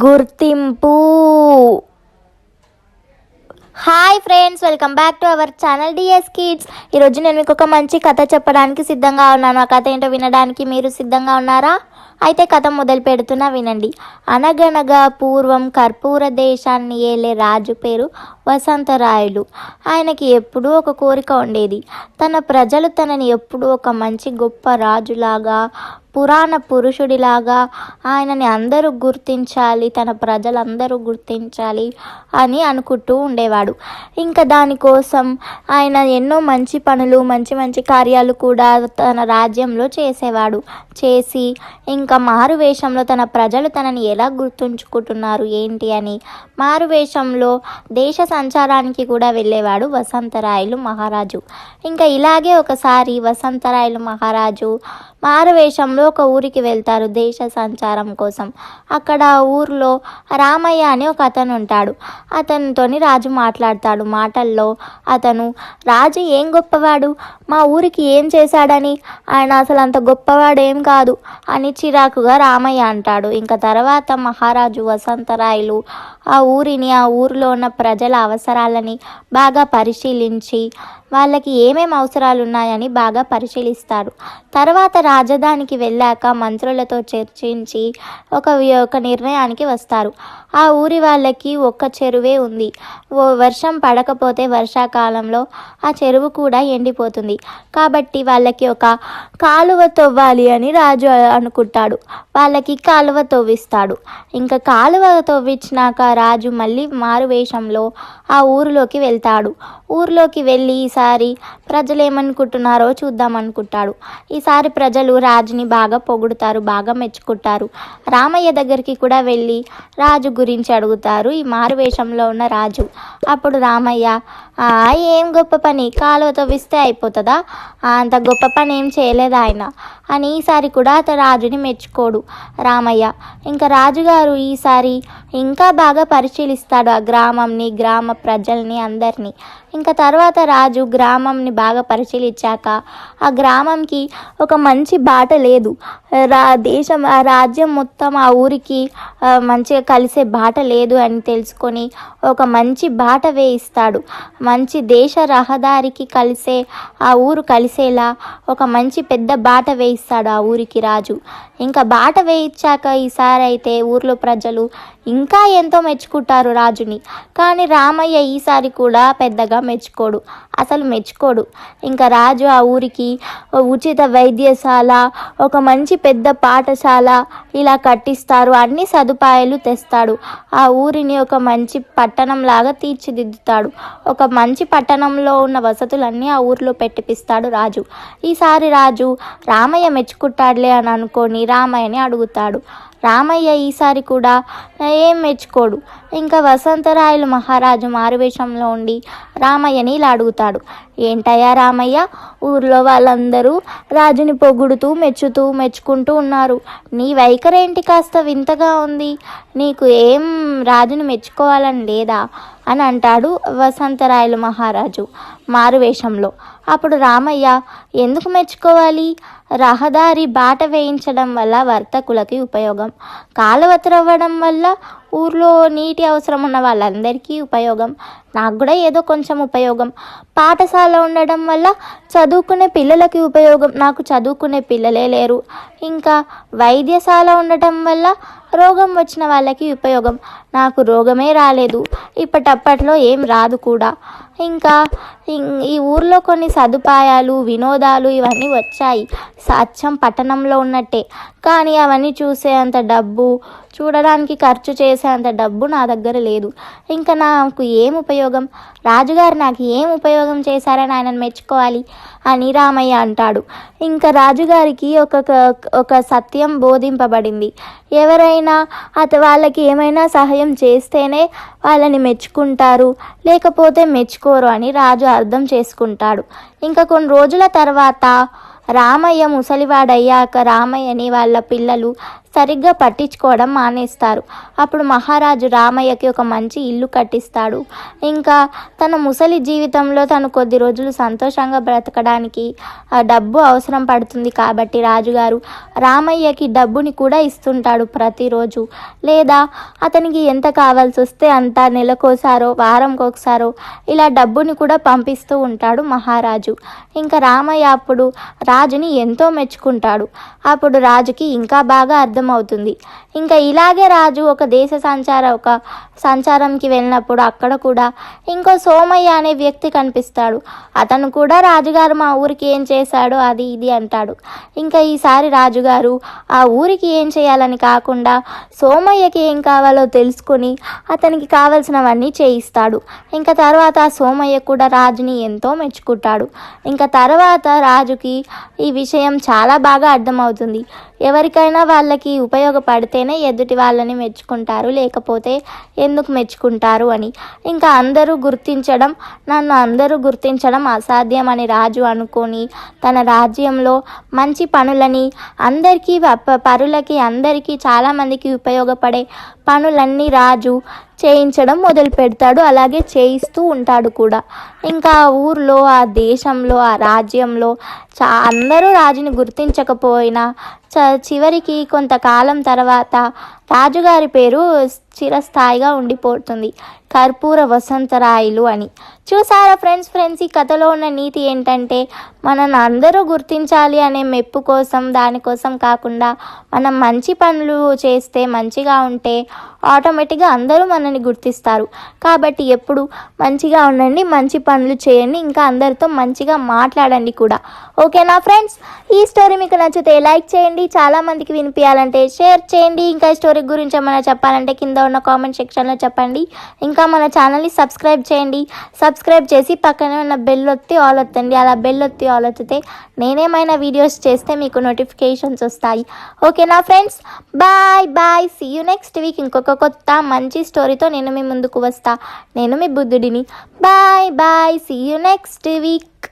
గుర్తింపు. Hi friends welcome back to our channel D S kids ఈరోజు నేను మీకు ఒక మంచి కథ చెప్పడానికి సిద్ధంగా ఉన్నాను. ఆ కథ ఏంటో వినడానికి మీరు సిద్ధంగా ఉన్నారా? అయితే కథ మొదలు పెడుతున్నా వినండి. అనగనగా పూర్వం కర్పూర దేశాన్ని ఏలే రాజు పేరు. వసంతరాయులు. ఆయనకి ఎప్పుడూ ఒక కోరిక ఉండేది. తన ప్రజలు తనని ఎప్పుడూ ఒక మంచి గొప్ప రాజులాగా పురాణ పురుషుడిలాగా ఆయనని అందరూ గుర్తించాలి తన ప్రజలందరూ గుర్తించాలి అని అనుకుంటూ ఉండేవాడు. ఇంకా దానికోసం ఆయన ఎన్నో మంచి పనులు మంచి మంచి కార్యాలు కూడా తన రాజ్యంలో చేసేవాడు. చేసి ఇంకా మారు వేషంలో తన ప్రజలు తనని ఎలా గుర్తుంచుకుంటున్నారు ఏంటి అని మారు వేషంలో దేశ సంచారానికి కూడా వెళ్ళేవాడు వసంతరాయలు మహారాజు. ఇంకా ఇలాగే ఒకసారి వసంతరాయలు మహారాజు మారువేషంలో ఒక ఊరికి వెళ్తారు దేశ సంచారం కోసం. అక్కడ ఊర్లో రామయ్య అని ఒక అతను ఉంటాడు. అతనితోని రాజు మాట్లాడతాడు. మాటల్లో అతను రాజు ఏం గొప్పవాడు? మా ఊరికి ఏం చేశాడని? ఆయన అసలు అంత గొప్పవాడు ఏం కాదు అని చిరాకుగా రామయ్య అంటాడు. ఇంకా తర్వాత మహారాజు వసంతరాయలు ఆ ఊరిని ఆ ఊరిలో ఉన్న ప్రజల అవసరాలని బాగా పరిశీలించి వాళ్ళకి ఏమేమి అవసరాలు ఉన్నాయని బాగా పరిశీలిస్తారు. తర్వాత రాజధానికి వెళ్ళాక మంత్రులతో చర్చించి ఒక ఒక నిర్ణయానికి వస్తారు. ఆ ఊరి వాళ్ళకి ఒక్క చెరువే ఉంది. ఓ వర్షం పడకపోతే వర్షాకాలంలో ఆ చెరువు కూడా ఎండిపోతుంది. కాబట్టి వాళ్ళకి ఒక కాలువ తవ్వాలి అని రాజు అనుకుంటాడు. వాళ్ళకి కాలువ తవ్విస్తాడు. ఇంకా కాలువ తవ్వించినాక రాజు మళ్ళీ మారు వేషంలో ఆ ఊరిలోకి వెళ్తాడు. ఊర్లోకి వెళ్ళి ఈసారి ప్రజలు ఏమనుకుంటున్నారో చూద్దాం అనుకుంటాడు ఈసారి ప్రజలు రాజుని బాగా పొగుడుతారు బాగా మెచ్చుకుంటారు. రామయ్య దగ్గరికి కూడా వెళ్ళి రాజు గురించి అడుగుతారు. ఈ మారు వేషంలో ఉన్న రాజు అప్పుడు రామయ్య ఏం గొప్ప పని? కాలువ తవ్విస్తే అయిపోతుందా? అంత గొప్ప పని ఏం చేయలేదు ఆయన అని ఈసారి కూడా అతను రాజుని మెచ్చుకోడు. రామయ్య ఇంకా రాజుగారు ఈసారి ఇంకా బాగా పరిశీలిస్తాడు ఆ గ్రామంని గ్రామ ప్రజల్ని అందరినీ. ఇంకా తర్వాత రాజు గ్రామంని బాగా పరిశీలించాక ఆ గ్రామంకి ఒక మంచి బాట లేదు. రా దేశం ఆ రాజ్యం మొత్తం ఆ ఊరికి మంచిగా కలిసే బాట లేదు అని తెలుసుకొని ఒక మంచి బాట వేయిస్తాడు. మంచి దేశ రహదారికి కలిసే ఆ ఊరు కలిసేలా ఒక మంచి పెద్ద బాట వేయిస్తాడు ఆ ఊరికి రాజు. ఇంకా బాట వేయించాక ఈసారి అయితే ఊర్లో ప్రజలు ఇంకా ఎంతో మెచ్చుకుంటారు రాజుని. కానీ రామయ్య ఈసారి కూడా పెద్దగా మెచ్చుకోడు. అసలు మెచ్చుకోడు. ఇంకా రాజు ఆ ఊరికి ఉచిత వైద్యశాల ఒక మంచి పెద్ద పాఠశాల ఇలా కట్టిస్తారు. అన్ని సదుపాయాలు తెస్తాడు. ఆ ఊరిని ఒక మంచి పట్టణం లాగా తీర్చిదిద్దుతాడు. ఒక మంచి పట్టణంలో ఉన్న వసతులన్నీ ఆ ఊరిలో పెట్టిపిస్తాడు రాజు. ఈసారి రాజు రామయ్య మెచ్చుకుంటాడులే అని అనుకొని రామయ్యని అడుగుతాడు. రామయ్య ఈసారి కూడా ఏం మెచ్చుకోడు. ఇంకా వసంతరాయలు మహారాజు మారువేషంలో ఉండి రామయ్యని ఇలా అడుగుతాడు. ఏంటయ్యా రామయ్య ఊర్లో వాళ్ళందరూ రాజుని పొగుడుతూ మెచ్చుతూ మెచ్చుకుంటూ ఉన్నారు. నీ వైఖరేంటి కాస్త వింతగా ఉంది? నీకు ఏం రాజుని మెచ్చుకోవాలని లేదా? అని అంటాడు వసంతరాయలు మహారాజు మారువేషంలో. అప్పుడు రామయ్య ఎందుకు మెచ్చుకోవాలి? రహదారి బాట వేయించడం వల్ల వర్తకులకి ఉపయోగం. కాలువ త్రవ్వడం వల్ల ఊర్లో నీటి అవసరం ఉన్న వాళ్ళందరికీ ఉపయోగం. నాకు కూడా ఏదో కొంచెం ఉపయోగం. పాఠశాల ఉండడం వల్ల చదువుకునే పిల్లలకి ఉపయోగం. నాకు చదువుకునే పిల్లలే లేరు. ఇంకా వైద్యశాల ఉండటం వల్ల రోగం వచ్చిన వాళ్ళకి ఉపయోగం. నాకు రోగమే రాలేదు. ఇప్పటప్పట్లో ఏం రాదు కూడా. ఇంకా ఈ ఊర్లో కొన్ని సదుపాయాలు వినోదాలు ఇవన్నీ వచ్చాయి. సత్యం పట్టణంలో ఉన్నట్టే. కానీ అవన్నీ చూసే అంత డబ్బు చూడడానికి ఖర్చు చేసేంత డబ్బు నా దగ్గర లేదు. ఇంకా నాకు ఏం ఉపయోగం? రాజుగారు నాకు ఏం ఉపయోగం చేశారని ఆయనను మెచ్చుకోవాలి అని రామయ్య అంటాడు. ఇంకా రాజుగారికి ఒక ఒక సత్యం బోధింపబడింది. ఎవరైనా అత వాళ్ళకి ఏమైనా సహాయం చేస్తేనే వాళ్ళని మెచ్చుకుంటారు లేకపోతే మెచ్చుకోరు అని రాజు అర్థం చేసుకుంటాడు. ఇంకా కొన్ని రోజుల తర్వాత రామయ్య ముసలివాడయ్యాక రామయ్యని వాళ్ళ పిల్లలు సరిగ్గా పట్టించుకోవడం మానేస్తారు. అప్పుడు మహారాజు రామయ్యకి ఒక మంచి ఇల్లు కట్టిస్తాడు. ఇంకా తన ముసలి జీవితంలో తను కొద్ది రోజులు సంతోషంగా బ్రతకడానికి డబ్బు అవసరం పడుతుంది కాబట్టి రాజుగారు రామయ్యకి డబ్బుని కూడా ఇస్తుంటాడు ప్రతిరోజు. లేదా అతనికి ఎంత కావాల్సి వస్తే అంత నెలకోసారో వారంకి ఒకసారో ఇలా డబ్బుని కూడా పంపిస్తూ ఉంటాడు మహారాజు. ఇంకా రామయ్య అప్పుడు రాజుని ఎంతో మెచ్చుకుంటాడు. అప్పుడు రాజుకి ఇంకా బాగా అర్థం అర్థమవుతుంది ఇంకా ఇలాగే రాజు ఒక దేశ సంచార ఒక సంచారంకి వెళ్ళినప్పుడు అక్కడ కూడా ఇంకో సోమయ్య అనే వ్యక్తి కనిపిస్తాడు. అతను కూడా రాజుగారు మా ఊరికి ఏం చేశాడో అది ఇది అంటాడు. ఇంకా ఈసారి రాజుగారు ఆ ఊరికి ఏం చేయాలని కాకుండా సోమయ్యకి ఏం కావాలో తెలుసుకొని అతనికి కావలసినవన్నీ చేయిస్తాడు. ఇంకా తర్వాత సోమయ్య కూడా రాజుని ఎంతో మెచ్చుకుంటాడు. ఇంకా తర్వాత రాజుకి ఈ విషయం చాలా బాగా అర్థమవుతుంది. ఎవరికైనా వాళ్ళకి ఉపయోగపడితేనే ఎదుటి వాళ్ళని మెచ్చుకుంటారు లేకపోతే ఎందుకు మెచ్చుకుంటారు అని. ఇంకా అందరూ గుర్తించడం నన్ను అందరూ గుర్తించడం అసాధ్యం అని రాజు అనుకొని తన రాజ్యంలో మంచి పనులని అందరికీ పరులకి అందరికీ చాలామందికి ఉపయోగపడే పనులన్నీ రాజు చేయించడం మొదలు పెడతాడు అలాగే చేయిస్తూ ఉంటాడు కూడా. ఇంకా ఆ ఊర్లో ఆ దేశంలో ఆ రాజ్యంలో చా అందరూ రాజుని గుర్తించకపోయినా చ చివరికి కొంతకాలం తర్వాత రాజుగారి పేరు చిరస్థాయిగా ఉండిపోతుంది. కర్పూర వసంతరాయలు అని. చూసారా ఫ్రెండ్స్ ఫ్రెండ్స్ ఈ కథలో ఉన్న నీతి ఏంటంటే మనల్ని అందరూ గుర్తించాలి అనే మెప్పు కోసం దానికోసం కాకుండా మనం మంచి పనులు చేస్తే మంచిగా ఉంటే ఆటోమేటిక్గా అందరూ మనల్ని గుర్తిస్తారు. కాబట్టి ఎప్పుడు మంచిగా ఉండండి మంచి పనులు చేయండి ఇంకా అందరితో మంచిగా మాట్లాడండి కూడా. ఓకేనా ఫ్రెండ్స్? ఈ స్టోరీ మీకు నచ్చితే లైక్ చేయండి చాలామందికి వినిపించాలంటే షేర్ చేయండి. ఇంకా ఈ స్టోరీ గురించి ఏమైనా చెప్పాలంటే కింద ఉన్న కామెంట్ సెక్షన్లో చెప్పండి. ఇంకా మన ఛానల్ని సబ్స్క్రైబ్ చేయండి. సబ్స్క్రైబ్ చేసి పక్కనే ఉన్న బెల్ ఒత్తి ఆల్ ఒత్తండి అలా బెల్ ఒత్తి ఆల్ నేనేమైనా వీడియోస్ చేస్తే మీకు నోటిఫికేషన్స్ వస్తాయి. ఓకేనా friends bye bye see you next week ఇంకొక కొత్త మంచి స్టోరీతో నేను మీ ముందుకు వస్తా. నేను మీ బుద్ధుడిని. Bye bye see you next week